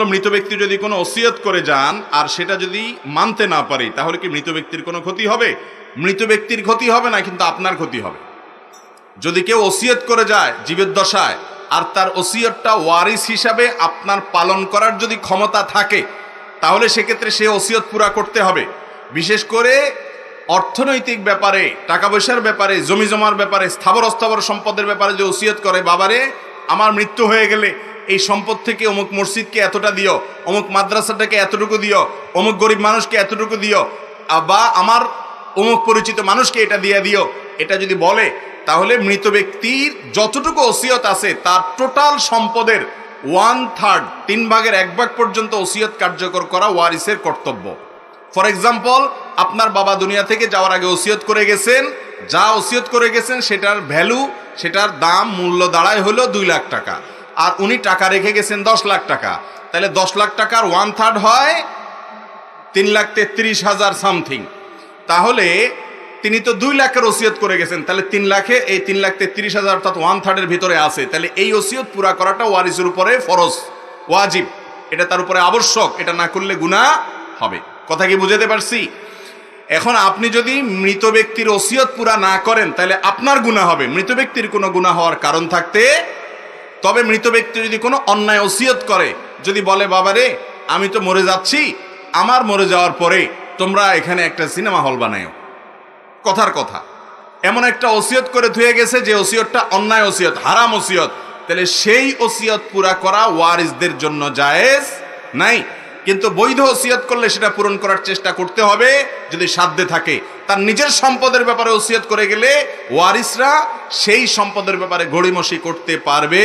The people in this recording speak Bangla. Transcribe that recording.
মৃত ব্যক্তি যদি কোনো ওসিয়ত করে যান আর সেটা যদি মানতে না পারে, তাহলে কি মৃত ব্যক্তির কোনো ক্ষতি হবে? মৃত ব্যক্তির ক্ষতি হবে না, কিন্তু আপনার ক্ষতি হবে। যদি কেউ ওসিয়ত করে যায় জীবের দশায়, আর তার ওসিয়তটা ওয়ারিস হিসাবে আপনার পালন করার যদি ক্ষমতা থাকে, তাহলে সেক্ষেত্রে সে ওসিয়ত পুরা করতে হবে। বিশেষ করে অর্থনৈতিক ব্যাপারে টাকা পয়সার ব্যাপারে, জমি জমার ব্যাপারে, স্থাবর অস্থাবর সম্পদের ব্যাপারে যে ওসিয়ত করে, বাবারে, আমার মৃত্যু হয়ে গেলে এই সম্পদ থেকে অমুক মসজিদকে এতটা দিও, অমুক মাদ্রাসাটাকে এতটুকু দিও, অমুক গরিব মানুষকে এতটুকু দিও বা আমার অমুক পরিচিত মানুষকে এটা দিয়ে দিও। এটা যদি বলে, তাহলে মৃত ব্যক্তির যতটুকু ওসিয়ত আছে, তার টোটাল সম্পদের ওয়ান থার্ড তিন ভাগের এক ভাগ পর্যন্ত ওসিয়ত কার্যকর করা ওয়ারিসের কর্তব্য। ফর এক্সাম্পল আপনার বাবা দুনিয়া থেকে যাওয়ার আগে ওসিয়ত করে গেছেন, যা ওসিয়ত করে গেছেন, সেটার ভ্যালু সেটার দাম, মূল্য দাঁড়ায় হলো দুই লাখ টাকা। আর উনি টাকা রেখে গেছেন দশ লাখ টাকা। তাহলে দশ লাখ টাকার ওয়ান থার্ড হয় তিন লাখ তেত্রিশ হাজার সামথিং তাহলে তিনি তো দুই লাখের ওসিয়ত করে গেছেন। তাহলে তিন লাখে এই তিন লাখ তেত্রিশ হাজার অর্থাৎ ওয়ান থার্ডের ভিতরে আছে। তাহলে এই ওসিয়ত পুরা করাটা ওয়ারিসের উপরে ফরজ, ওয়াজিব। এটা তার উপরে আবশ্যক, এটা না করলে গুনাহ হবে। কথা কি বুঝাতে পারছি? এখন আপনি যদি মৃত ব্যক্তির ওসিয়ত পুরা না করেন, তাহলে আপনার গুনাহ হবে। মৃত ব্যক্তির কোনো গুনাহ হওয়ার কারণ থাকতে তবে মৃত ব্যক্তি যদি কোনো অন্যায় ওসিয়ত করে, যদি বলে, বাবারে, আমি তো মরে যাচ্ছি, আমার মরে যাওয়ার পরে তোমরা এখানে একটা সিনেমা হল বানায়। কথার কথা। এমন একটা ওসিয়ত করে ধুয়ে গেছে যে ওসিয়তটা অন্যায় ওসিয়ত, হারাম ওসিয়ত। তাহলে সেই ওসিয়ত পুরা করা ওয়ারিসদের জন্য জায়েজ? নাই। কিন্তু বৈধ ওসিয়ত করলে সেটা পূরণ করার চেষ্টা করতে হবে যদি সাধ্যে থাকে। তার নিজের সম্পদের ব্যাপারে ওসিয়ত করে গেলে ওয়ারিসরা সেই সম্পদের ব্যাপারে গড়িমসি করতে পারবে।